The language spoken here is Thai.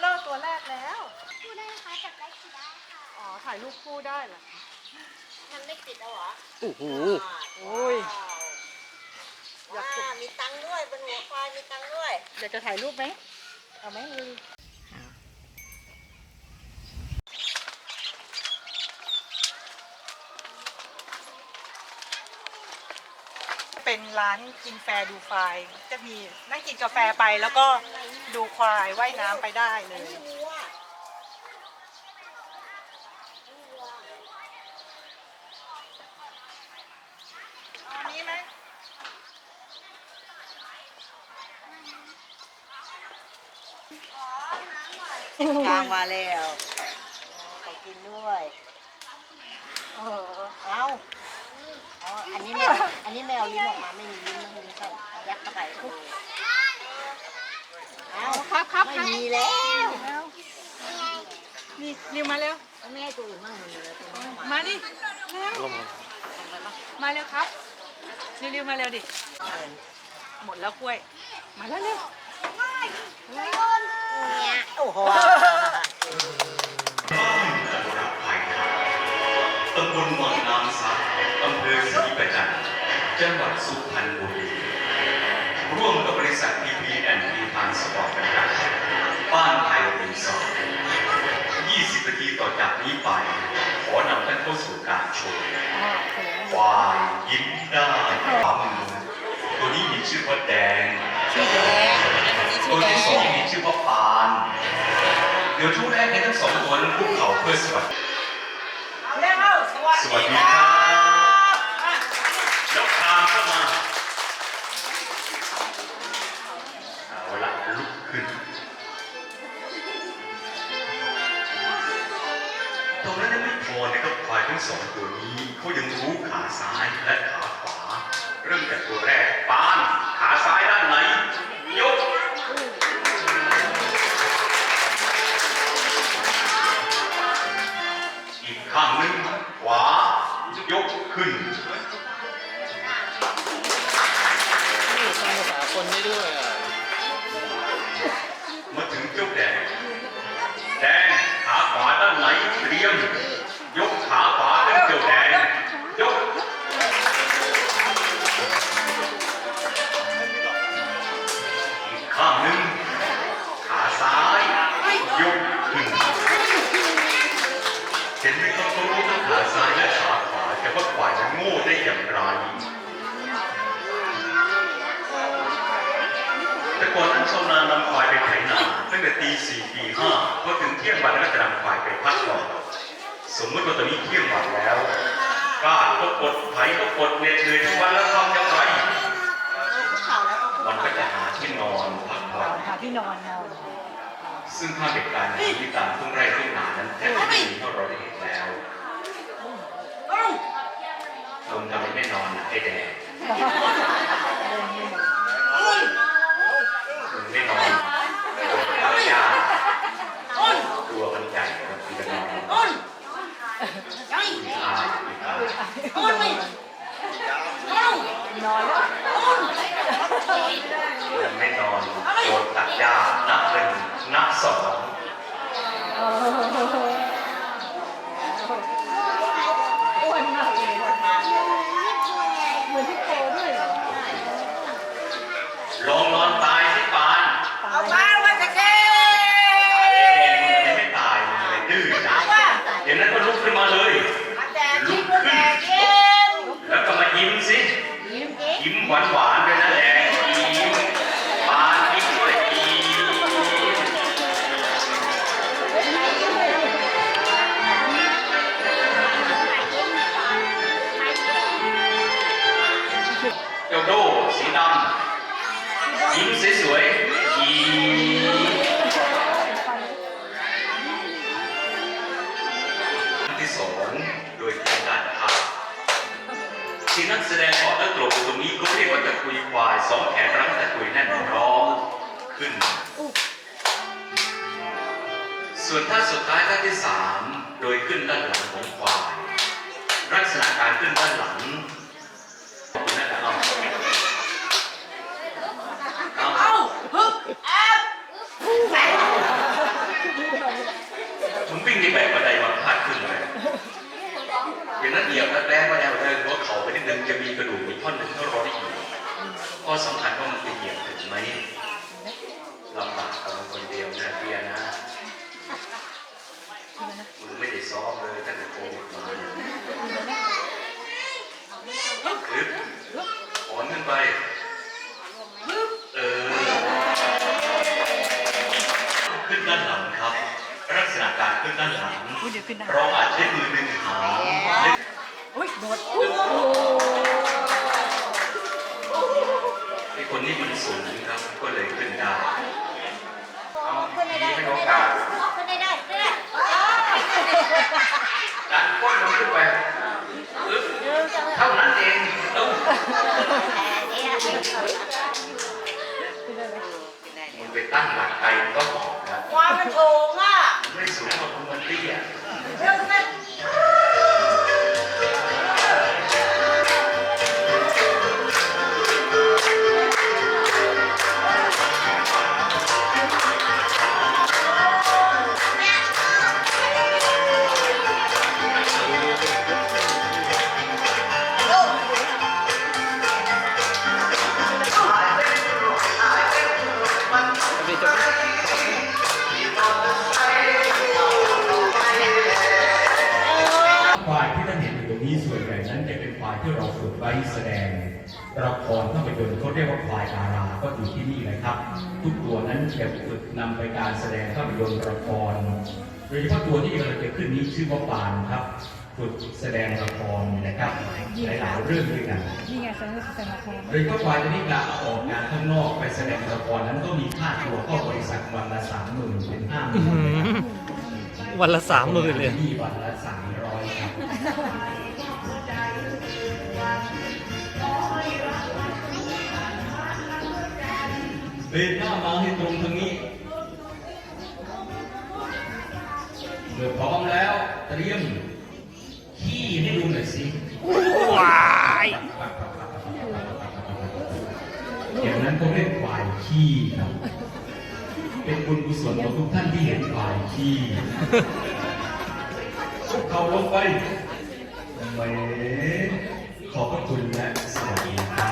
เลอตัวแรกแล้ว พูดได้ไหมคะจับได้กี่ได้ค่ะอ๋อ ถ่ายรูปคู่ได้เหรอทำเลขติดแล้วเหรอโอ้โหโอ้ย อยากว้ามีตังค์ด้วยบนหัวควายมีตังค์ด้วย อยากจะถ่ายรูปไหมเอาไหมลือ เป็นร้านกินแฟร์ดูควาย จะมีนั่งกินกาแฟไปแล้วก็ดูควายว่ายน้ำไปได้เลยนี่วัวเอาอันนี้ไหมทางมาแล้วขอกินด้วย เออ เอา อ๋อ อันนี้ไม่ อันนี้ไม่เอาลิ้นออกมาไม่มีลิ้นไม่มีใส่เอายัดเข้าไปเอาครับครับไม่มีแล้วนี่นิวมาเร็ว ไม่ให้ตัวอื่นมั่งมันเลยตัวนี้มาดิเร็วลงมาเร็วครับเร็วๆมาเร็วดิ หมดแล้วกล้วย มาแล้วเร็วเนี่ยโอ้โห จังหวัดสุพรรณบุรี ร่วมกับบริษัท PP and P ทานสปอร์ตจำกัดบ้านไทยรีสอร์ท20นาทีต่อจากนี้ไป ขอนำท่านเข้าสู่การชมควายยิ้มได้ความมือตัวนี้มีชื่อว่าแดง ชื่อแดงตัวที่สองมีชื่อว่าปาน เดี๋ยวช่วงแรกให้ทั้งสองตัวนั้นคุกเข่าเพื่อสวัสดีสวัสดี ยังไม่พอนะครับควายทั้งสองตัวนี้เขายังรู้ขาซ้ายและขาขวา เริ่มจากตัวแรกปานขาซ้ายด้านไหนยกอีกข้างหนึ่งขวายกขึ้นคนได้ด้วยอะมาถึงเจ้าแดงแดงขาขวาด้านไหนเตรียม ตีสี่ตีห้าพอถึงเที่ยงวันก็จะนำควายไปพักก่อนสมมติว่าตอนนี้เที่ยงวันแล้วกล้าก็กดไถก็กดเหน็ดเหนื่อยทุกวันแล้วทำอย่างไรมันก็จะหาที่นอนพักผ่อนหาที่นอนนอนซึ่งภาพเหตุการณ์นี้ตามทุ่งไร่ทุ่งนานั้นแทบไม่มีเท่าเราได้เห็นแล้วลงทำไมไม่นอนนะไอ้แดง ส่วนท่าสุดท้ายท่าที่สามโดยขึ้นด้านหลังของควายลักษณะการขึ้นด้านหลังผมวิ่งในแบบบันไดมาพลาดขึ้นเลยอย่นั้เหยียบแล้วแรงมาแล้วเลยหัวเข่าไปนิดนึงจะมีกระดูกมีท่อนหนึ่งที่เราได้อยู่ก็สำคัญ ด้านหลังครับ ลักษณะการขึ้นด้านหลังอุ้ยเดี๋ยวขึ้นได้เราอาจใช้มือดึงหางอุ้ยโดดไอ้คนนี้มันสูงครับก็เลยขึ้นได้ มันไปตั้งหลักไกลก็ออกนะความมันสูงอะมันไม่สูงกว่าคุณมันเตี้ย เรื่อง แสดงละครภาพยนตร์เขาเรียกว่าควายดาราก็อยู่ที่นี่เลยครับ ทุกตัวนั้นจะฝึกนำไปการแสดงภาพยนตร์ละครโดยเฉพาะตัวที่กำลังจะขึ้นนี้ชื่อว่าปานครับฝึกแสดงละครนะครับหลายๆเรื่องด้วยกันนี่ไงแสดงแสดงละครโดยเฉพาะควายตัวนี้การออกงานข้างนอกไปแสดงละครนั้นก็มีค่าตัวเข้าบริษัทวันละสามหมื่นเป็นห้าหมื่นนะครับวันละสามหมื่นเลยที่วันละสามร้อยครับ เดินหน้ามาให้ตรงทางนี้เมื่อพร้อมแล้วเตรียมขี้ให้ดูหน่อยสิว้ายอย่างนั้นก็เรียกควายขี้ครับ เป็นบุญกุศลของทุกท่านที่เห็นควายขี้คุกเข่าลงไปแหมขอบพระคุณและสวัสดีครับ